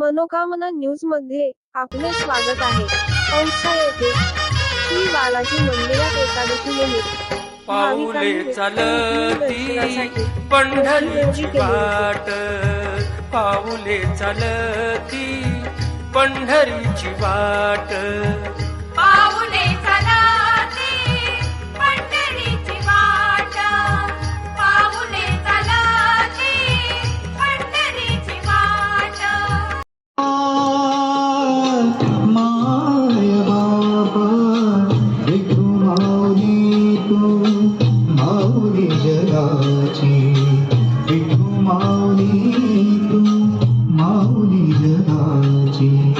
मनोकामना न्यूजमध्ये आपले स्वागत आहे. औसा येथे श्री बालाजी मंदिरात एकादशी निमित्त पाऊले चालती पंढरीची वाट. पाऊले चालती पंढरीची वाट. तू माऊली जगाची विठू माऊली तू माऊली जगाची.